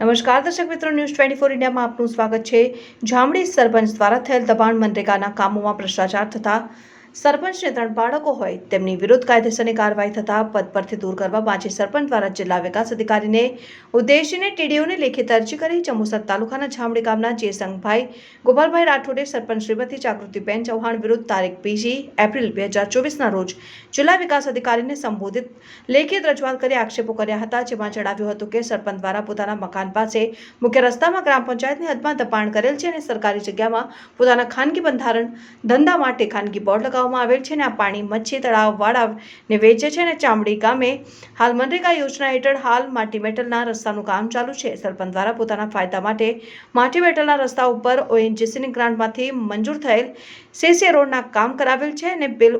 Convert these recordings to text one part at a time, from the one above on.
નમસ્કાર દર્શક મિત્રો, ન્યૂઝ ટ્વેન્ટી ફોર ઇન્ડિયામાં આપનું સ્વાગત છે. જામડી સરપંચ દ્વારા થયેલ દબાણ મનરેગાના કામોમાં ભ્રષ્ટાચાર થતા સરપંચને ત્રણ બાળકો હોય. તેમની વિરુદ્ધ કાયદેસરની કાર્યવાહી થતા પદ પરથી દૂર કરવા માજી સરપંચ દ્વારા જિલ્લા વિકાસ અધિકારીને ઉદ્દેશીને ટીડીઓને લેખિત અરજી કરી જંબુસર તાલુકાના છામડી ગામના જેસંગભાઈ, ગોપાલભાઈ રાઠોડે સરપંચ શ્રીમતી જાગૃતિબેન ચૌહાણ વિરુદ્ધ તારીખ બીજી એપ્રિલ બે હજાર ચોવીસના રોજ જિલ્લા વિકાસ અધિકારીને સંબોધિત લેખિત રજૂઆત કરી આક્ષેપો કર્યા હતા, જેમાં જણાવ્યું હતું કે સરપંચ દ્વારા પોતાના મકાન પાસે મુખ્ય રસ્તામાં ગ્રામ પંચાયતની હદમાં દબાણ કરેલ છે અને સરકારી જગ્યામાં પોતાના ખાનગી બંધારણ ધંધા માટે ખાનગી બોર્ડ લગાવવામાં આવેલ છે અને આ પાણી મચ્છી તળાવ વાળાને વેચે છે અને ચામડી ગામે હાલ મનરેગા યોજના હેઠળ હાલ માટી મેટલના રસ્તાનું કામ ચાલુ છે. સરપંચ દ્વારા પોતાના ફાયદા માટે માટી મેટલના રસ્તા ઉપર ઓએનજીસીની ગ્રાન્ટમાંથી મંજૂર થયેલ સેસે રોડના કામ કરાવેલ છે અને બિલ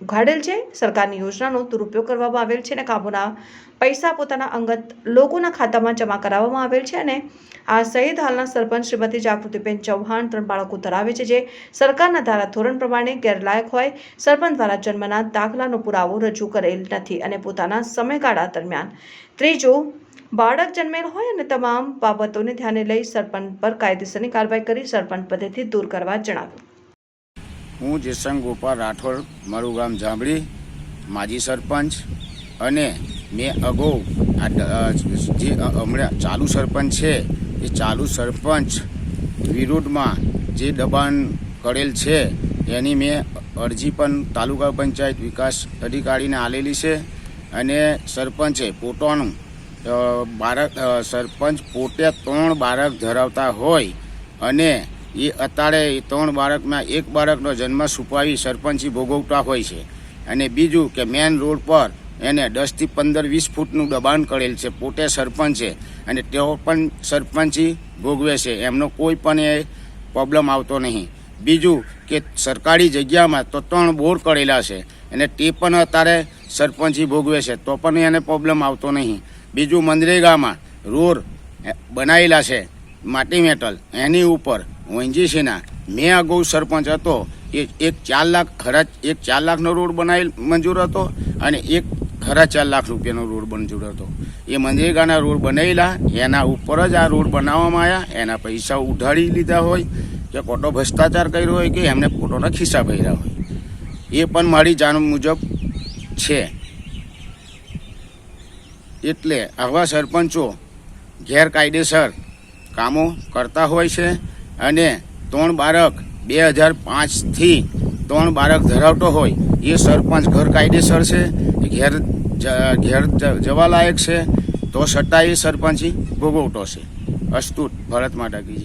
ઉઘાડેલ છે. સરકારની યોજનાનો દુરુપયોગ કરવામાં આવેલ છે અને કામોના પૈસા પોતાના અંગત લોકોના ખાતામાં જમા કરાવવામાં આવેલ છે અને આ સહિત હાલના સરપંચ શ્રીમતી જાગૃતિબેન ચૌહાણ ત્રણ બાળકો ધરાવે છે જે સરકારના ધારા ધોરણ પ્રમાણે ગેરલાયક હોય. સરપંચ દ્વારા જન્મના દાખલાનો પુરાવો રજૂ કરેલ નથી અને પોતાના સમયગાળા દરમિયાન ત્રીજું બાળક જન્મેલ હોય અને તમામ બાબતોને ધ્યાને લઈ સરપંચ પર કાયદેસરની કાર્યવાહી કરી સરપંચ પદેથી દૂર કરવા જણાવ્યું. હું જેસંગ ગોપાલ રાઠોડ, મારું ગામ જાંબળી માજી સરપંચ અને મેં અગાઉ જે હમણાં ચાલુ સરપંચ છે, એ ચાલુ સરપંચ વિરુદ્ધમાં જે દબાણ કરેલ છે, એની મેં અરજી પણ તાલુકા પંચાયત વિકાસ અધિકારીને આલેલી છે અને સરપંચે પોતાનું બાળક સરપંચ પોતે ત્રણ બાળક ધરાવતા હોય અને એ અત્યારે ત્રણ બાળકમાં એક બાળકનો જન્મ છુપાવી સરપંચી ભોગવતા હોય છે. અને બીજું કે મેન રોડ પર એને દસથી પંદર વીસ ફૂટનું દબાણ કરેલ છે, પોતે સરપંચ છે. અને તેઓ પણ સરપંચી ભોગવે છે, એમનો કોઈ પણ એ પ્રોબ્લેમ આવતો નહીં. બીજું કે સરકારી જગ્યામાં તો ત્રણ બોર કરેલા છે, અને તે પણ અત્યારે સરપંચી ભોગવે છે, તો પણ એને પ્રોબ્લેમ આવતો નહીં. બીજું મનરેગામાં રોડ બનાવેલા છે, માટી મેટલ, એની ઉપર ઓએનજીસીના મેં અગાઉ સરપંચ હતો, એ એક ચાર લાખ ખરા, એક ચાર લાખનો રોડ બનાવેલ મંજૂર હતો અને એક ખરા ચાર લાખ રૂપિયાનો રોડ મંજૂર હતો. એ મનરેગાના રોડ બનાવેલા, એના ઉપર જ આ રોડ બનાવવામાં આવ્યા, એના પૈસા ઉઢાડી લીધા હોય, કે ખોટો ભ્રષ્ટાચાર કર્યો હોય, કે એમને ખોટોના ખિસ્સા ભર્યા હોય. એ પણ મારી જાણ મુજબ છે. એટલે આવા સરપંચો ગેરકાયદેસર કામો કરતા હોય છે અને ત્રણ બાળક બે હજાર પાંચથી ત્રણ બાળક ધરાવતો હોય, એ સરપંચ ઘર કાયદેસર છે ઘેર ઘેર જવાલાયક છે, તો છતાં એ સરપંચી ભોગવતો છે. અસ્તુત, ભારત માતા કી